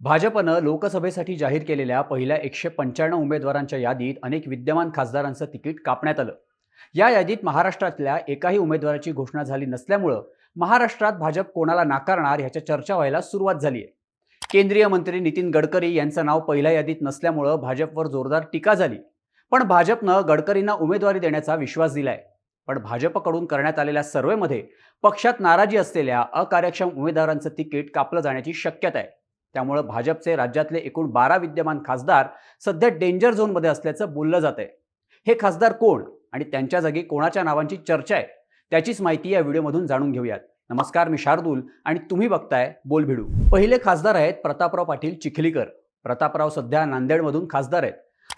भाजपनं लोकसभेसाठी जाहीर केलेल्या पहिल्या एकशे पंच्याण्णव उमेदवारांच्या यादीत अनेक विद्यमान खासदारांचं तिकीट कापण्यात आलं. या यादीत महाराष्ट्रातल्या एकाही उमेदवाराची घोषणा झाली नसल्यामुळं महाराष्ट्रात भाजप कोणाला नाकारणार ह्याच्या चर्चा व्हायला सुरुवात झाली आहे. केंद्रीय मंत्री नितीन गडकरी यांचं नाव पहिल्या यादीत नसल्यामुळं भाजपवर जोरदार टीका झाली. पण भाजपनं गडकरींना उमेदवारी देण्याचा विश्वास दिलाय. पण भाजपकडून करण्यात आलेल्या सर्वेमध्ये पक्षात नाराजी असलेल्या अकार्यक्षम उमेदवारांचं तिकीट कापलं जाण्याची शक्यता आहे. त्यामुळं भाजपचे राज्यातले एकूण बारा विद्यमान खासदार सध्या डेंजर झोनमध्ये असल्याचं बोललं जात आहे हे खासदार कोण आणि त्यांच्या जागी कोणाच्या नावांची चर्चा आहे त्याचीच माहिती या व्हिडिओमधून जाणून घेऊयात. नमस्कार मी शार्दूल आणि तुम्ही बघताय बोलभिडू. पहिले खासदार आहेत प्रतापराव पाटील चिखलीकर. प्रतापराव सध्या नांदेडमधून खासदार आहेत.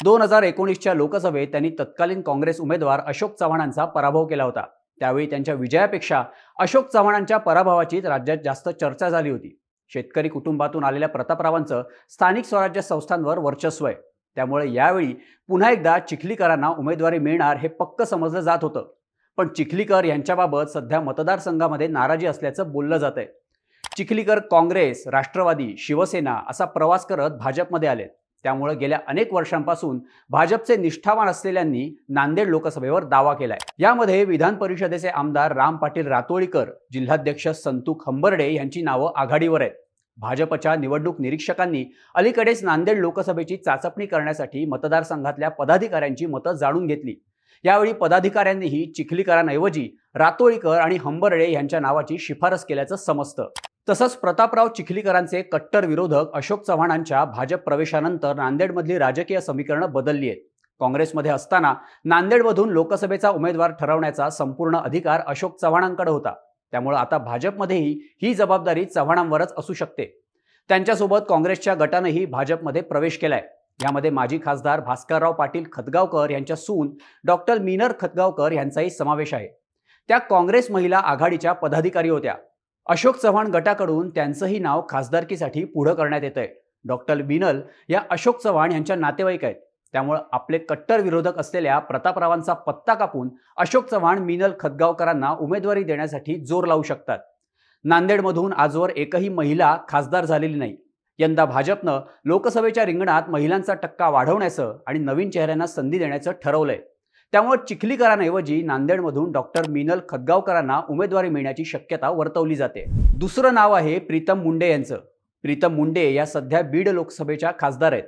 दोन हजार एकोणीसच्या लोकसभेत त्यांनी तत्कालीन काँग्रेस उमेदवार अशोक चव्हाणांचा पराभव केला होता. त्यावेळी त्यांच्या विजयापेक्षा अशोक चव्हाणांच्या पराभवाचीच राज्यात जास्त चर्चा झाली होती. शेतकरी कुटुंबातून आलेल्या प्रतापरावांचं स्थानिक स्वराज्य संस्थांवर वर्चस्व आहे. त्यामुळे यावेळी पुन्हा एकदा चिखलीकरांना उमेदवारी मिळणार हे पक्क समजलं जात होतं. पण चिखलीकर यांच्याबाबत सध्या मतदारसंघामध्ये नाराजी असल्याचं बोललं जात आहे. चिखलीकर काँग्रेस राष्ट्रवादी शिवसेना असा प्रवास करत भाजपमध्ये आले. त्यामुळे गेल्या अनेक वर्षांपासून भाजपचे निष्ठावान असलेल्यांनी नांदेड लोकसभेवर दावा केलाय. यामध्ये विधान परिषदेचे आमदार राम पाटील रातोळीकर जिल्हाध्यक्ष संतू खंबर्डे यांची नावं आघाडीवर आहेत. भाजपच्या निवडणूक निरीक्षकांनी अलीकडेच नांदेड लोकसभेची चाचपणी करण्यासाठी मतदारसंघातल्या पदाधिकाऱ्यांची मतं जाणून घेतली. यावेळी पदाधिकाऱ्यांनीही चिखलीकरांऐवजी रातोळीकर आणि हंबर्डे यांच्या नावाची शिफारस केल्याचं समजतं. तसंच प्रतापराव चिखलीकरांचे कट्टर विरोधक अशोक चव्हाणांच्या भाजप प्रवेशानंतर नांदेडमधली राजकीय समीकरणं बदलली आहेत. काँग्रेसमध्ये असताना नांदेडमधून लोकसभेचा उमेदवार ठरवण्याचा संपूर्ण अधिकार अशोक चव्हाणांकडे होता. त्यामुळे आता भाजपमध्येही ही जबाबदारी चव्हाणांवरच असू शकते. त्यांच्यासोबत काँग्रेसच्या गटानंही भाजपमध्ये प्रवेश केलाय. यामध्ये माजी खासदार भास्करराव पाटील खतगावकर यांच्या सून डॉक्टर मिनर खतगावकर यांचाही समावेश आहे. त्या काँग्रेस महिला आघाडीच्या पदाधिकारी होत्या. अशोक चव्हाण गटाकडून त्यांचंही नाव खासदारकीसाठी पुढं करण्यात येत आहे डॉक्टर बिनल या अशोक चव्हाण यांच्या नातेवाईक आहेत. त्यामुळे आपले कट्टर विरोधक असलेल्या प्रतापरावांचा पत्ता कापून अशोक चव्हाण मिनल खतगावकरांना उमेदवारी देण्यासाठी जोर लावू शकतात. नांदेडमधून आजवर एकही महिला खासदार झालेली नाही. यंदा भाजपनं लोकसभेच्या रिंगणात महिलांचा टक्का वाढवण्याचं आणि नवीन चेहऱ्यांना संधी देण्याचं ठरवलंय. त्यामुळे चिखलीकरांऐवजी नांदेडमधून डॉक्टर मिनल खतगावकरांना उमेदवारी मिळण्याची शक्यता वर्तवली जाते. दुसरं नाव आहे प्रीतम मुंडे यांचं. प्रीतम मुंडे या सध्या बीड लोकसभेच्या खासदार आहेत.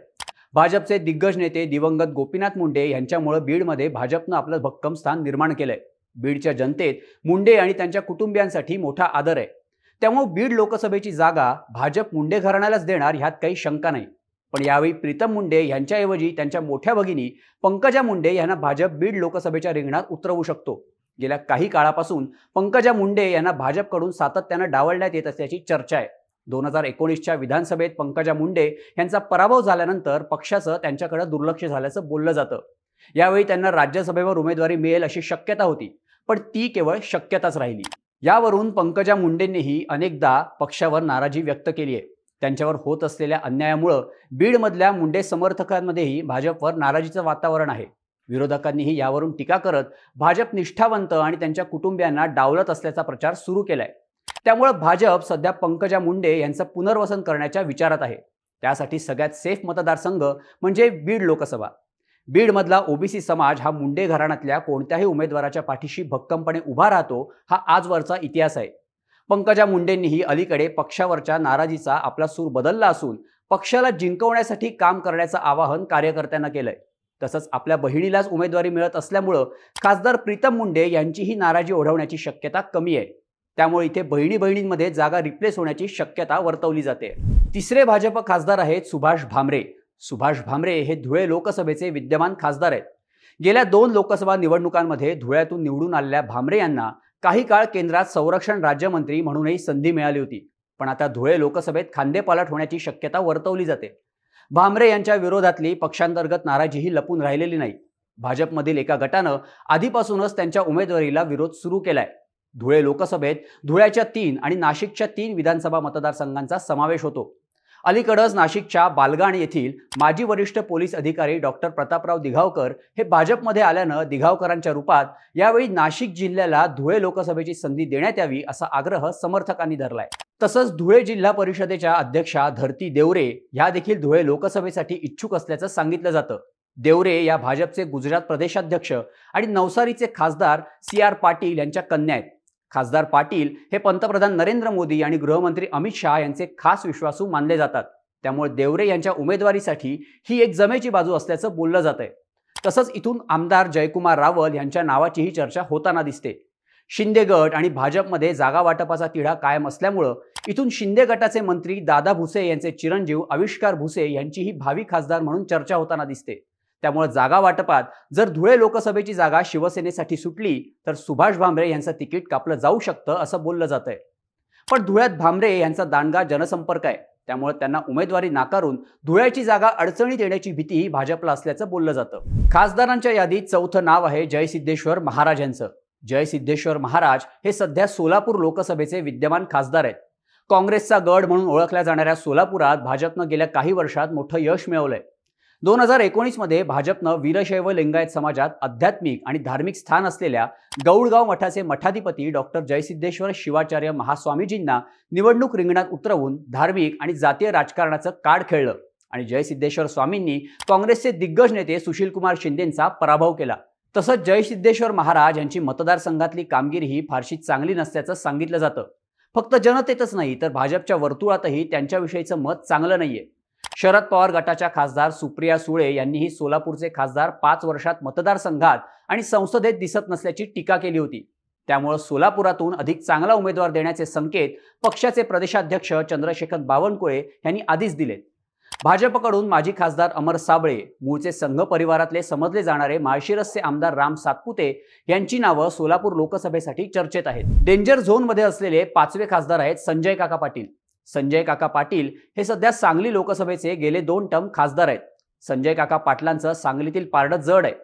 भाजपचे दिग्गज नेते दिवंगत गोपीनाथ मुंडे यांच्यामुळे बीडमध्ये भाजपनं आपलं भक्कम स्थान निर्माण केलंय. बीडच्या जनतेत मुंडे आणि त्यांच्या कुटुंबियांसाठी मोठा आदर आहे. त्यामुळे बीड लोकसभेची जागा भाजप मुंडे घराण्यालाच देणार ह्यात काही शंका नाही. पण यावेळी प्रीतम मुंडे यांच्याऐवजी त्यांच्या मोठ्या भगिनी पंकजा मुंडे यांना भाजप बीड लोकसभेच्या रिंगणात उतरवू शकतो. गेल्या काही काळापासून पंकजा मुंडे यांना भाजपकडून सातत्यानं डावलण्यात येत असल्याची चर्चा आहे. दोन हजार एकोणीसच्या विधानसभेत पंकजा मुंडे यांचा पराभव झाल्यानंतर पक्षाचं त्यांच्याकडे दुर्लक्ष झाल्याचं बोललं जातं. यावेळी त्यांना राज्यसभेवर उमेदवारी मिळेल अशी शक्यता होती पण ती केवळ शक्यताच राहिली. यावरून पंकजा मुंडेंनीही अनेकदा पक्षावर नाराजी व्यक्त केली आहे. त्यांच्यावर होत असलेल्या अन्यायामुळं बीडमधल्या मुंडे समर्थकांमध्येही भाजपवर नाराजीचं वातावरण आहे. विरोधकांनीही यावरून टीका करत भाजप निष्ठावंत आणि त्यांच्या कुटुंबियांना डावलत असल्याचा प्रचार सुरू केलाय. त्यामुळे भाजप सध्या पंकजा मुंडे यांचं पुनर्वसन करण्याच्या विचारात आहे. त्यासाठी सगळ्यात सेफ मतदारसंघ म्हणजे बीड लोकसभा. बीडमधला ओबीसी समाज हा मुंडे घराण्यातल्या कोणत्याही उमेदवाराच्या पाठीशी भक्कमपणे उभा राहतो हा आजवरचा इतिहास आहे. पंकजा मुंडेंनीही अलीकडे पक्षावरच्या नाराजीचा आपला सूर बदलला असून पक्षाला जिंकवण्यासाठी काम करण्याचं आवाहन कार्यकर्त्यांना केलंय. तसंच आपल्या बहिणीलाच उमेदवारी मिळत असल्यामुळं खासदार प्रीतम मुंडे यांचीही नाराजी ओढवण्याची शक्यता कमी आहे. त्यामुळे इथे बहिणी बहिणींमध्ये जागा रिप्लेस होण्याची शक्यता वर्तवली जाते. तिसरे भाजप खासदार आहेत सुभाष भामरे. सुभाष भामरे हे धुळे लोकसभेचे विद्यमान खासदार आहेत. गेल्या दोन लोकसभा निवडणुकांमध्ये धुळ्यातून निवडून आलेल्या भामरे यांना काही काळ केंद्रात संरक्षण राज्यमंत्री म्हणूनही संधी मिळाली होती. पण आता धुळे लोकसभेत खांदेपालट होण्याची शक्यता वर्तवली जाते. भामरे यांच्या विरोधातली पक्षांतर्गत नाराजीही लपून राहिलेली नाही. भाजपमधील एका गटानं आधीपासूनच त्यांच्या उमेदवारीला विरोध सुरू केलाय. धुळे लोकसभेत धुळ्याच्या तीन आणि नाशिकच्या तीन विधानसभा मतदारसंघांचा समावेश होतो. अलीकडंच नाशिकच्या बालगाण येथील माजी वरिष्ठ पोलीस अधिकारी डॉक्टर प्रतापराव दिघावकर हे भाजपमध्ये आल्यानं दिघावकरांच्या रूपात यावेळी नाशिक जिल्ह्याला धुळे लोकसभेची संधी देण्यात यावी असा आग्रह समर्थकांनी धरलाय. तसंच धुळे जिल्हा परिषदेच्या अध्यक्षा धरती देवरे ह्या देखील धुळे लोकसभेसाठी इच्छुक असल्याचं सांगितलं जातं. देवरे या भाजपचे गुजरात प्रदेशाध्यक्ष आणि नवसारीचे खासदार सी आर पाटील यांच्या कन्या आहेत. खासदार पाटील हे पंतप्रधान नरेंद्र मोदी आणि गृहमंत्री अमित शहा यांचे खास विश्वासू मानले जातात. त्यामुळे देवरे यांच्या उमेदवारीसाठी ही एक जमेची बाजू असल्याचं बोललं जात आहे तसंच इथून आमदार जयकुमार रावल यांच्या नावाचीही चर्चा होताना दिसते. शिंदे गट आणि भाजपमध्ये जागा वाटपाचा तिढा कायम असल्यामुळं इथून शिंदे गटाचे मंत्री दादा भुसे यांचे चिरंजीव आविष्कार भुसे यांचीही भावी खासदार म्हणून चर्चा होताना दिसते. त्यामुळे जागा वाटपात. जर धुळे लोकसभेची जागा शिवसेनेसाठी सुटली तर सुभाष भामरे यांचं तिकीट कापलं जाऊ शकतं असं बोललं जात आहे पण धुळ्यात भामरे यांचा दांडगा जनसंपर्क आहे. त्यामुळे त्यांना उमेदवारी नाकारून धुळ्याची जागा अडचणीत येण्याची भीतीही भाजपला असल्याचं बोललं जातं. खासदारांच्या यादीत चौथं नाव आहे जयसिद्धेश्वर महाराज यांचं. जयसिद्धेश्वर महाराज हे सध्या सोलापूर लोकसभेचे विद्यमान खासदार आहेत. काँग्रेसचा गड म्हणून ओळखल्या जाणाऱ्या सोलापुरात भाजपनं गेल्या काही वर्षात मोठं यश मिळवलंय. दोन हजार एकोणीसमध्ये भाजपनं वीरशैव लिंगायत समाजात आध्यात्मिक आणि धार्मिक स्थान असलेल्या गौडगाव मठाचे मठाधिपती डॉक्टर जयसिद्धेश्वर शिवाचार्य महास्वामीजींना निवडणूक रिंगणात उतरवून धार्मिक आणि जातीय राजकारणाचं काड खेळलं. आणि जयसिद्धेश्वर स्वामींनी काँग्रेसचे दिग्गज नेते सुशीलकुमार शिंदेंचा पराभव केला. तसंच जयसिद्धेश्वर महाराज यांची मतदारसंघातली कामगिरी ही फारशी चांगली नसल्याचं सांगितलं जातं. फक्त जनतेतच नाही तर भाजपच्या वर्तुळातही त्यांच्याविषयीचं मत चांगलं नाहीये. शरद पवार गटाच्या खासदार सुप्रिया सुळे यांनीही सोलापूरचे खासदार पाच वर्षात मतदारसंघात आणि संसदेत दिसत नसल्याची टीका केली होती. त्यामुळे सोलापुरातून अधिक चांगला उमेदवार देण्याचे संकेत पक्षाचे प्रदेशाध्यक्ष चंद्रशेखर बावनकुळे यांनी आधीच दिलेत भाजपकडून माजी खासदार अमर साबळे मूळचे संघ परिवारातले समजले जाणारे माळशिरसचे आमदार राम सातपुते यांची नावं सोलापूर लोकसभेसाठी चर्चेत आहेत. डेंजर झोनमध्ये असलेले पाचवे खासदार आहेत संजय काका पाटील. संजय काका पाटील हे सध्या सांगली लोकसभेचे गेले दोन टर्म खासदार आहेत. संजय काका पाटलांचं सांगलीतील पारडं जड आहे.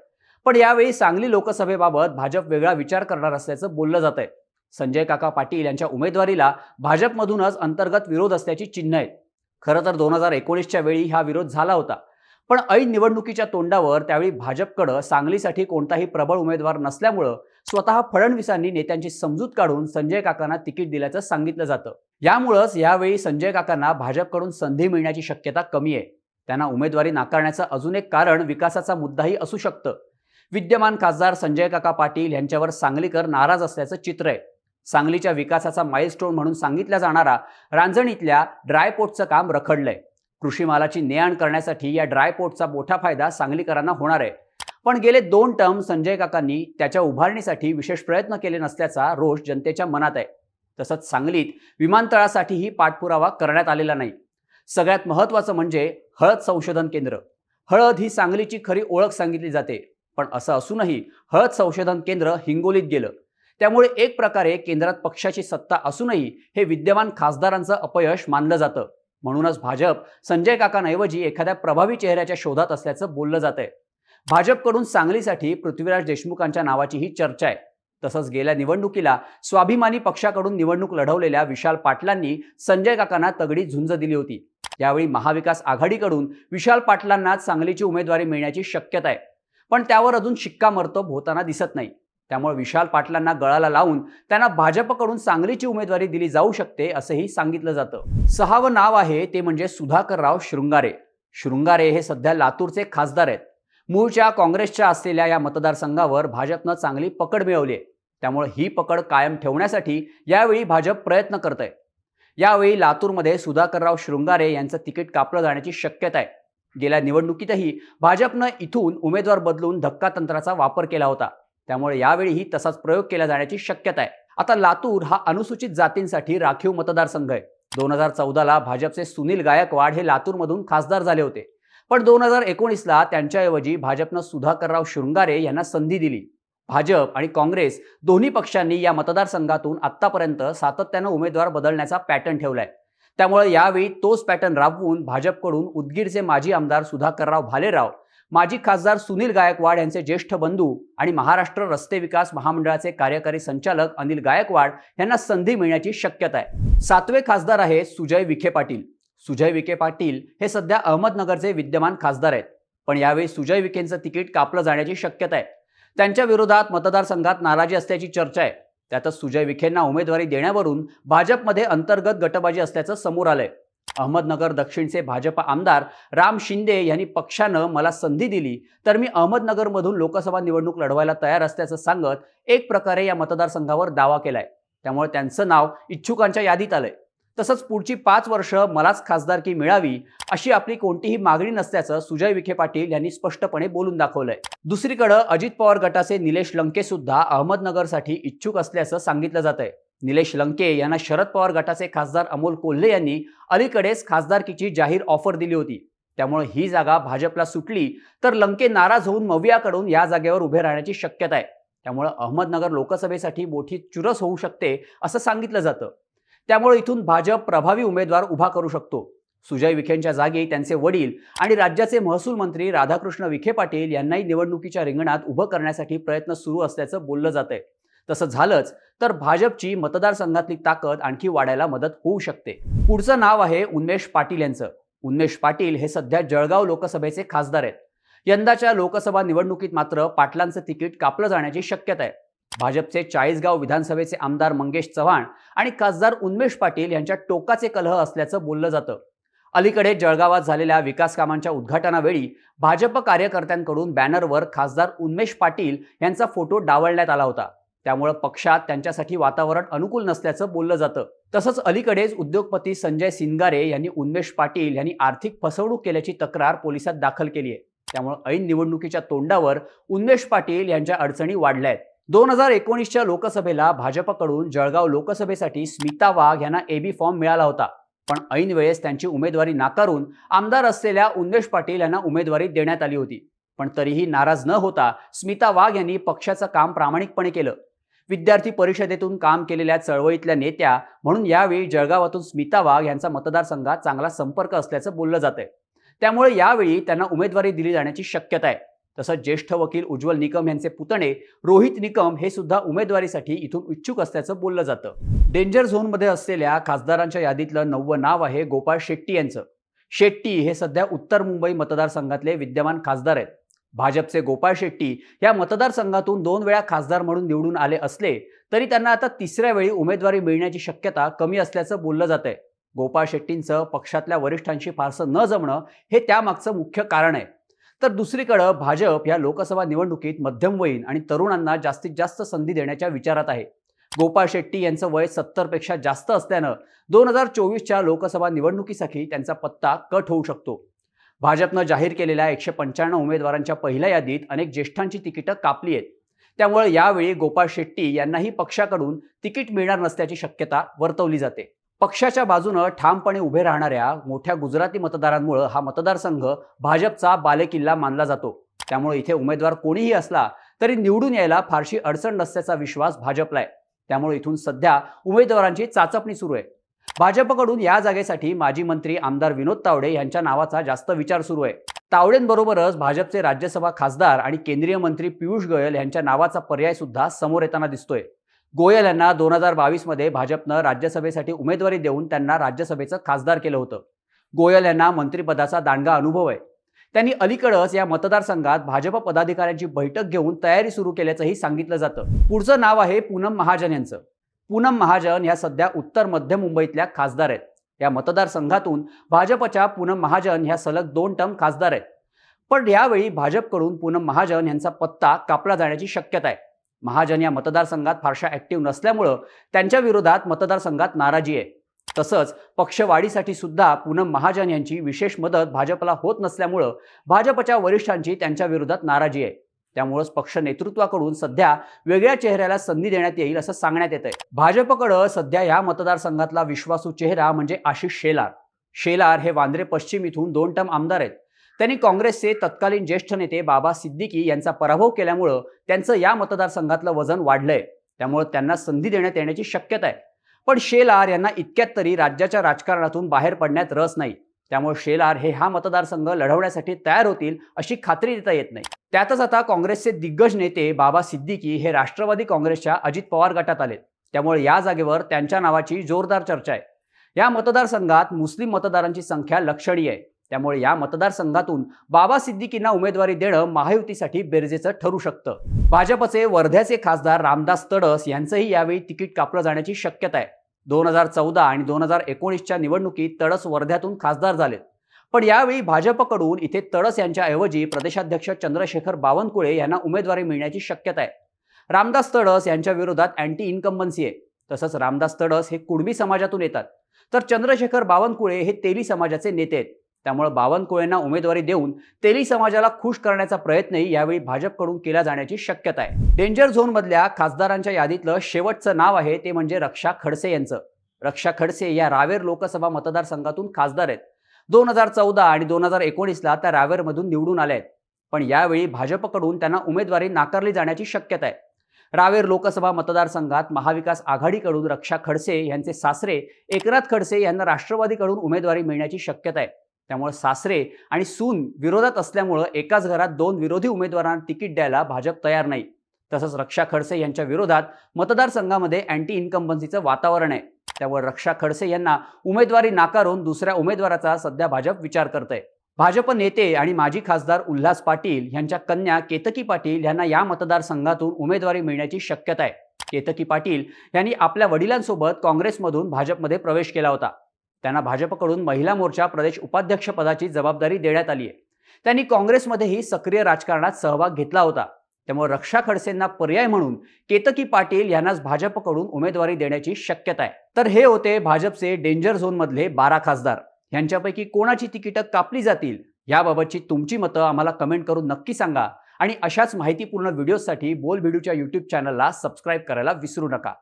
पण यावेळी सांगली लोकसभेबाबत भाजप वेगळा विचार करणार असल्याचं बोललं जात आहे संजय काका पाटील यांच्या उमेदवारीला भाजपमधूनच अंतर्गत विरोध असल्याची चिन्ह आहेत. खरं तर दोन हजार एकोणीसच्या वेळी हा विरोध झाला होता. पण ऐन निवडणुकीच्या तोंडावर त्यावेळी भाजपकडं सांगलीसाठी कोणताही प्रबळ उमेदवार नसल्यामुळं स्वतः फडणवीसांनी नेत्यांची समजूत काढून संजय काकांना तिकीट दिल्याचं सांगितलं जातं. यामुळंच यावेळी संजय काकांना भाजपकडून संधी मिळण्याची शक्यता कमी आहे. त्यांना उमेदवारी नाकारण्याचं अजून एक कारण विकासाचा मुद्दाही असू शकतं. विद्यमान खासदार संजय काका पाटील यांच्यावर सांगलीकर नाराज असल्याचं चित्र आहे. सांगलीच्या विकासाचा माइलस्टोन म्हणून सांगितला जाणारा रांजणीतल्या ड्रायपोर्टचं काम रखडलंय. कृषी मालाची ने आण करण्यासाठी या ड्रायपोर्टचा मोठा फायदा सांगलीकरांना होणार आहे. पण गेले दोन टर्म संजय काकांनी त्याच्या उभारणीसाठी विशेष प्रयत्न केले नसल्याचा रोष जनतेच्या मनात आहे. तसंच सांगलीत विमानतळासाठीही पाठपुरावा करण्यात आलेला नाही. सगळ्यात महत्त्वाचं म्हणजे हळद संशोधन केंद्र. हळद ही सांगलीची खरी ओळख सांगितली जाते पण असं असूनही हळद संशोधन केंद्र हिंगोलीत गेलं. त्यामुळे एक प्रकारे केंद्रात पक्षाची सत्ता असूनही हे विद्यमान खासदारांचं अपयश मानलं जातं. म्हणूनच भाजप संजय काकांऐवजी एखाद्या प्रभावी चेहऱ्याच्या शोधात असल्याचं बोललं जात आहे भाजपकडून सांगलीसाठी पृथ्वीराज देशमुखांच्या नावाचीही चर्चा आहे. तसंच गेल्या निवडणुकीला स्वाभिमानी पक्षाकडून निवडणूक लढवलेल्या विशाल पाटलांनी संजय काकांना तगडी झुंज दिली होती. यावेळी महाविकास आघाडीकडून विशाल पाटलांना सांगलीची उमेदवारी मिळण्याची शक्यता आहे. पण त्यावर अजून शिक्कामर्तब होताना दिसत नाही. त्यामुळे विशाल पाटलांना गळाला लावून त्यांना भाजपकडून सांगलीची उमेदवारी दिली जाऊ शकते असंही सांगितलं जातं. सहावं नाव आहे ते म्हणजे सुधाकरराव शृंगारे. शृंगारे हे सध्या लातूरचे खासदार आहेत. मूळच्या काँग्रेसच्या असलेल्या या मतदारसंघावर भाजपनं चांगली पकड मिळवली आहे. त्यामुळे ही पकड कायम ठेवण्यासाठी यावेळी भाजप प्रयत्न करत आहे यावेळी लातूरमध्ये सुधाकरराव शृंगारे यांचं तिकीट कापलं जाण्याची शक्यता आहे. गेल्या निवडणुकीतही भाजपनं इथून उमेदवार बदलून धक्का तंत्राचा वापर केला होता. त्यामुळे यावेळीही तसाच प्रयोग केला जाण्याची शक्यता आहे. आता लातूर हा अनुसूचित जातींसाठी राखीव मतदारसंघ आहे. दोन हजार चौदाला भाजपचे सुनील गायकवाड हे लातूरमधून खासदार झाले होते. पण दोन हजार एकोणीसला त्यांच्याऐवजी भाजपनं सुधाकरराव शृंगारे यांना संधी दिली. भाजप आणि काँग्रेस दोन्ही पक्षांनी या मतदारसंघातून आत्तापर्यंत सातत्यानं उमेदवार बदलण्याचा पॅटर्न ठेवलाय. त्यामुळे यावेळी तोच पॅटर्न राबवून भाजपकडून उदगीरचे माजी आमदार सुधाकरराव भालेराव माजी खासदार सुनील गायकवाड यांचे ज्येष्ठ बंधू आणि महाराष्ट्र रस्ते विकास महामंडळाचे कार्यकारी संचालक अनिल गायकवाड यांना संधी मिळण्याची शक्यता आहे. सातवे खासदार आहेत सुजय विखे पाटील. सुजय विखे पाटील हे सध्या अहमदनगरचे विद्यमान खासदार आहेत. पण यावेळी सुजय विखेंचं तिकीट कापलं जाण्याची शक्यता आहे. त्यांच्या विरोधात मतदारसंघात नाराजी असल्याची चर्चा आहे. त्यातच सुजय विखेंना उमेदवारी देण्यावरून भाजपमध्ये अंतर्गत गटबाजी असल्याचं समोर आलंय. अहमदनगर दक्षिणचे भाजप आमदार राम शिंदे यांनी पक्षानं मला संधी दिली तर मी अहमदनगरमधून लोकसभा निवडणूक लढवायला तयार असल्याचं सांगत एक प्रकारे या मतदारसंघावर दावा केलाय. त्यामुळे त्यांचं नाव इच्छुकांच्या यादीत आलंय. तसंच पुढची पाच वर्ष मलाच खासदारकी मिळावी अशी आपली कोणतीही मागणी नसल्याचं सुजय विखे पाटील यांनी स्पष्टपणे बोलून दाखवलंय. दुसरीकडं अजित पवार गटाचे निलेश लंके सुद्धा अहमदनगरसाठी इच्छुक असल्याचं सांगितलं जात आहे निलेश लंके यांना शरद पवार गटाचे खासदार अमोल कोल्हे यांनी अलीकडेच खासदारकीची जाहीर ऑफर दिली होती. त्यामुळे ही जागा भाजपला सुटली तर लंके नाराज होऊन मवियाकडून या जागेवर उभे राहण्याची शक्यता आहे. त्यामुळे अहमदनगर लोकसभेसाठी मोठी चुरस होऊ शकते असं सांगितलं जातं. त्यामुळे इथून भाजप प्रभावी उमेदवार उभा करू शकतो. सुजय विखेंच्या जागी त्यांचे वडील आणि राज्याचे महसूल मंत्री राधाकृष्ण विखे पाटील यांनाही निवडणुकीच्या रिंगणात उभं करण्यासाठी प्रयत्न सुरू असल्याचं बोललं जात आहे तसं झालंच तर भाजपची मतदारसंघातली ताकद आणखी वाढायला मदत होऊ शकते. पुढचं नाव आहे उन्मेष पाटील यांचं. उन्मेष पाटील हे सध्या जळगाव लोकसभेचे खासदार आहेत. यंदाच्या लोकसभा निवडणुकीत मात्र पाटलांचं तिकीट कापलं जाण्याची शक्यता आहे. भाजपचे चाळीसगाव विधानसभेचे आमदार मंगेश चव्हाण आणि खासदार उन्मेश पाटील यांच्या टोकाचे कलह असल्याचं बोललं जातं. अलीकडे जळगावात झालेल्या विकास कामांच्या उद्घाटनावेळी भाजप कार्यकर्त्यांकडून बॅनरवर खासदार उन्मेश पाटील यांचा फोटो डावलण्यात आला होता. त्यामुळे पक्षात त्यांच्यासाठी वातावरण अनुकूल नसल्याचं बोललं जातं. तसंच अलीकडेच उद्योगपती संजय सिंगारे यांनी उन्मेश पाटील यांनी आर्थिक फसवणूक केल्याची तक्रार पोलिसात दाखल केली आहे. त्यामुळे ऐन निवडणुकीच्या तोंडावर उन्मेश पाटील यांच्या अडचणी वाढल्या आहेत दोन हजार एकोणीसच्या लोकसभेला भाजपकडून जळगाव लोकसभेसाठी स्मिता वाघ यांना एबी फॉर्म मिळाला होता. पण ऐन वेळेस त्यांची उमेदवारी नाकारून आमदार असलेल्या उन्मेश पाटील यांना उमेदवारी देण्यात आली होती. पण तरीही नाराज न होता स्मिता वाघ यांनी पक्षाचं काम प्रामाणिकपणे केलं. विद्यार्थी परिषदेतून काम केलेल्या चळवळीतल्या नेत्या म्हणून यावेळी जळगावातून स्मिता वाघ यांचा मतदारसंघात चांगला संपर्क असल्याचं बोललं जातंय. त्यामुळे यावेळी त्यांना उमेदवारी दिली जाण्याची शक्यता आहे. तसंच ज्येष्ठ वकील उज्ज्वल निकम यांचे पुतणे रोहित निकम हे सुद्धा उमेदवारीसाठी इथून इच्छुक असल्याचं बोललं जातं. डेंजर झोनमध्ये असलेल्या खासदारांच्या यादीतलं नववं नाव आहे गोपाळ शेट्टी यांचं. शेट्टी हे सध्या उत्तर मुंबई मतदारसंघातले विद्यमान खासदार आहेत. भाजपचे गोपाळ शेट्टी या मतदारसंघातून दोन वेळा खासदार म्हणून निवडून आले असले तरी त्यांना आता तिसऱ्या वेळी उमेदवारी मिळण्याची शक्यता कमी असल्याचं बोललं जात आहे गोपाळ शेट्टींचं पक्षातल्या वरिष्ठांशी फारसं न जमणं हे त्यामागचं मुख्य कारण आहे. तर दुसरीकडं भाजप या लोकसभा निवडणुकीत मध्यमवयीन आणि तरुणांना जास्तीत जास्त संधी देण्याच्या विचारात आहे. गोपाळ शेट्टी यांचं वय सत्तरपेक्षा जास्त असल्यानं दोन हजार चोवीसच्या लोकसभा निवडणुकीसाठी त्यांचा पत्ता कट होऊ शकतो. भाजपनं जाहीर केलेल्या एकशे पंच्याण्णव उमेदवारांच्या पहिल्या यादीत अनेक ज्येष्ठांची तिकीटं कापली आहेत. त्यामुळे यावेळी गोपाळ शेट्टी यांनाही पक्षाकडून तिकीट मिळणार नसल्याची शक्यता वर्तवली जाते. पक्षाच्या बाजूनं ठामपणे उभे राहणाऱ्या मोठ्या गुजराती मतदारांमुळे हा मतदारसंघ भाजपचा बालेकिल्ला मानला जातो. त्यामुळे इथे उमेदवार कोणीही असला तरी निवडून यायला फारशी अडचण नसल्याचा विश्वास भाजपला आहे. त्यामुळे इथून सध्या उमेदवारांची चाचपणी सुरू आहे. भाजपकडून या जागेसाठी माजी मंत्री आमदार विनोद तावडे यांच्या नावाचा जास्त विचार सुरू आहे. तावडेंबरोबरच भाजपचे राज्यसभा खासदार आणि केंद्रीय मंत्री पियुष गोयल यांच्या नावाचा पर्याय सुद्धा समोर येताना दिसतोय. गोयल यांना दोन हजार बावीसमध्ये भाजपनं राज्यसभेसाठी उमेदवारी देऊन त्यांना राज्यसभेचं खासदार केलं होतं. गोयल यांना मंत्रिपदाचा दांडगा अनुभव आहे. त्यांनी अलीकडंच या मतदारसंघात भाजप पदाधिकाऱ्यांची बैठक घेऊन तयारी सुरू केल्याचंही सांगितलं जातं. पुढचं नाव आहे पूनम महाजन यांचं. पूनम महाजन या सध्या उत्तर मध्य मुंबईतल्या खासदार आहेत. या मतदारसंघातून भाजपच्या पूनम महाजन ह्या सलग दोन टर्म खासदार आहेत. पण यावेळी भाजपकडून पूनम महाजन यांचा पत्ता कापला जाण्याची शक्यता आहे. महाजन या मतदारसंघात फारशा ऍक्टिव्ह नसल्यामुळं त्यांच्या विरोधात मतदारसंघात नाराजी आहे. तसंच पक्षवाढीसाठी सुद्धा पूनम महाजन यांची विशेष मदत भाजपला होत नसल्यामुळं भाजपच्या वरिष्ठांची त्यांच्या विरोधात नाराजी आहे. त्यामुळंच पक्ष नेतृत्वाकडून सध्या वेगळ्या चेहऱ्याला संधी देण्यात येईल असं सांगण्यात येत आहे भाजपकडं सध्या या मतदारसंघातला विश्वासू चेहरा म्हणजे आशिष शेलार. शेलार हे वांद्रे पश्चिम इथून दोन टर्म आमदार आहेत. त्यांनी काँग्रेसचे तत्कालीन ज्येष्ठ नेते बाबा सिद्दीकी यांचा पराभव केल्यामुळं त्यांचं या मतदारसंघातलं वजन वाढलंय. त्यामुळे त्यांना संधी देण्यात येण्याची शक्यता आहे पण शेलार यांना इतक्यात तरी राज्याच्या राजकारणातून बाहेर पडण्यात रस नाही. त्यामुळे शेलार हे हा मतदारसंघ लढवण्यासाठी तयार होतील अशी खात्री देता येत नाही. त्यातच आता काँग्रेसचे दिग्गज नेते बाबा सिद्दीकी हे राष्ट्रवादी काँग्रेसच्या अजित पवार गटात आलेत. त्यामुळे या जागेवर त्यांच्या नावाची जोरदार चर्चा आहे. या मतदारसंघात मुस्लिम मतदारांची संख्या लक्षणीय आहे. त्यामुळे या मतदारसंघातून बाबा सिद्दीकींना उमेदवारी देणं महायुतीसाठी बेरजेचं ठरू शकतं. भाजपचे वर्ध्याचे खासदार रामदास तडस यांचंही यावेळी तिकीट कापलं जाण्याची शक्यता आहे. दोन हजार चौदा आणि दोन हजार एकोणीसच्या निवडणुकीत तडस वर्ध्यातून खासदार झालेत. पण यावेळी भाजपकडून इथे तडस यांच्याऐवजी प्रदेशाध्यक्ष चंद्रशेखर बावनकुळे यांना उमेदवारी मिळण्याची शक्यता आहे. रामदास तडस यांच्या विरोधात अँटी इन्कम्बन्सी आहे. तसंच रामदास तडस हे कुणबी समाजातून येतात. तर चंद्रशेखर बावनकुळे हे तेली समाजाचे नेते आहेत. त्यामुळे बावनकुळेंना उमेदवारी देऊन तेली समाजाला खुश करण्याचा प्रयत्नही यावेळी भाजपकडून केला जाण्याची शक्यता आहे. डेंजर झोनमधल्या खासदारांच्या यादीतलं शेवटचं नाव आहे ते म्हणजे रक्षा खडसे यांचं. रक्षा खडसे या रावेर लोकसभा मतदारसंघातून खासदार आहेत. दोन हजार चौदा आणि दोन हजार एकोणीसला त्या रावेरमधून निवडून आल्या आहेत. पण यावेळी भाजपकडून त्यांना उमेदवारी नाकारली जाण्याची शक्यता आहे. रावेर लोकसभा मतदारसंघात महाविकास आघाडीकडून रक्षा खडसे यांचे सासरे एकनाथ खडसे यांना राष्ट्रवादीकडून उमेदवारी मिळण्याची शक्यता आहे. त्यामुळे सासरे आणि सून विरोधात असल्यामुळं एकाच घरात दोन विरोधी उमेदवारांना तिकीट द्यायला भाजप तयार नाही. तसंच रक्षा खडसे यांच्या विरोधात मतदारसंघामध्ये अँटी इन्कम्बन्सीचं वातावरण आहे. त्यामुळे रक्षा खडसे यांना उमेदवारी नाकारून दुसऱ्या उमेदवाराचा सध्या भाजप विचार करत आहे भाजप नेते आणि माजी खासदार उल्हास पाटील यांच्या कन्या केतकी पाटील यांना या मतदारसंघातून उमेदवारी मिळण्याची शक्यता आहे. केतकी पाटील यांनी आपल्या वडिलांसोबत काँग्रेसमधून भाजपमध्ये प्रवेश केला होता. त्यांना भाजपकडून महिला मोर्चा प्रदेश उपाध्यक्षपदाची जबाबदारी देण्यात आली आहे त्यांनी काँग्रेसमध्येही सक्रिय राजकारणात सहभाग घेतला होता. त्यामुळे रक्षा खडसेंना पर्याय म्हणून केतकी पाटील यांनाच भाजपकडून उमेदवारी देण्याची शक्यता आहे. तर हे होते भाजपचे डेंजर झोनमधले बारा खासदार. यांच्यापैकी कोणाची तिकीटं कापली जातील याबाबतची तुमची मतं आम्हाला कमेंट करून नक्की सांगा. आणि अशाच माहितीपूर्ण व्हिडिओसाठी बोल व्हिडिओच्या यूट्यूब चॅनलला सबस्क्राईब करायला विसरू नका.